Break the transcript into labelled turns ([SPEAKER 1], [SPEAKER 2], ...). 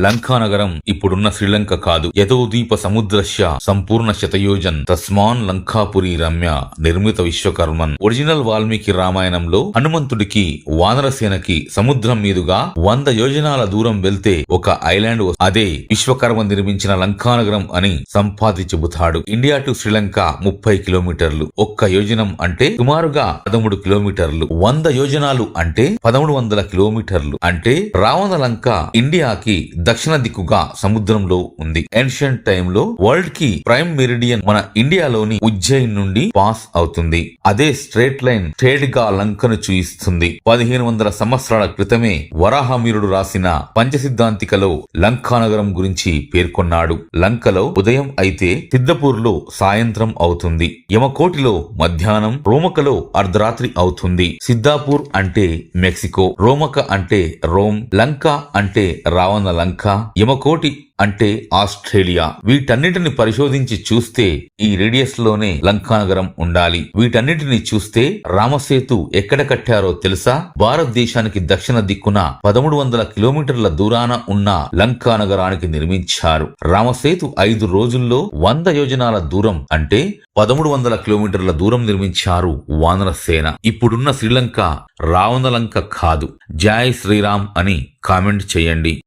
[SPEAKER 1] లంకా నగరం ఇప్పుడున్న శ్రీలంక కాదు. యథోదీప సముద్రస్య సంపూర్ణ శతయోజన్ తస్మాన్ లంకాపురి రమ్య నిర్మిత విశ్వకర్మన్. ఒరిజినల్ వాల్మీకి రామాయణంలో హనుమంతుడికి వానరసేనకి సముద్రం మీదుగా వంద యోజనాల దూరం వెళ్తే ఒక ఐలాండ్ అదే విశ్వకర్మ నిర్మించిన లంకా నగరం అని సంపాది చెబుతాడు. ఇండియా టు శ్రీలంక ముప్పై కిలోమీటర్లు. ఒక్క యోజనం అంటే సుమారుగా పదమూడు కిలోమీటర్లు. వంద యోజనాలు అంటే పదమూడు వందల కిలోమీటర్లు. అంటే రావణ లంక ఇండియాకి దక్షిణ దిక్కుగా సముద్రంలో ఉంది. ఏన్షియంట్ టైంలో వరల్డ్కి ప్రైమ్ మెరిడియన్ మన ఇండియాలోని ఉజ్జయిన్ నుండి పాస్ అవుతుంది. అదే స్ట్రేట్ లైన్ స్ట్రేట్గా లంకను చూయిస్తుంది. పదిహేను వందల సంవత్సరాల క్రితమే వరాహమీరుడు రాసిన పంచసిద్ధాంతికలో లంకా నగరం గురించి పేర్కొన్నాడు. లంకలో ఉదయం అయితే సిద్ధపూర్లో సాయంత్రం అవుతుంది. యమకోటిలో మధ్యాహ్నం రోమకలో అర్ధరాత్రి అవుతుంది. సిద్ధాపూర్ అంటే మెక్సికో రోమక అంటే రోమ్ లంక అంటే రావణ లంక యమకోటి అంటే ఆస్ట్రేలియా. వీటన్నిటిని పరిశోధించి చూస్తే ఈ రేడియస్లోనే లంకానగరం ఉండాలి. వీటన్నిటిని చూస్తే రామసేతు ఎక్కడ కట్టారో తెలుసా? భారతదేశానికి దక్షిణ దిక్కున పదమూడు వందల కిలోమీటర్ల దూరాన ఉన్న లంకానగరానికి నిర్మించారు. రామసేతు ఐదు రోజుల్లో వంద యోజనాల దూరం అంటే పదమూడు వందల కిలోమీటర్ల దూరం నిర్మించారు వానరసేన ఇప్పుడున్న శ్రీలంక రావణలంక కాదు. జై శ్రీరామ్ అని కామెంట్ చేయండి.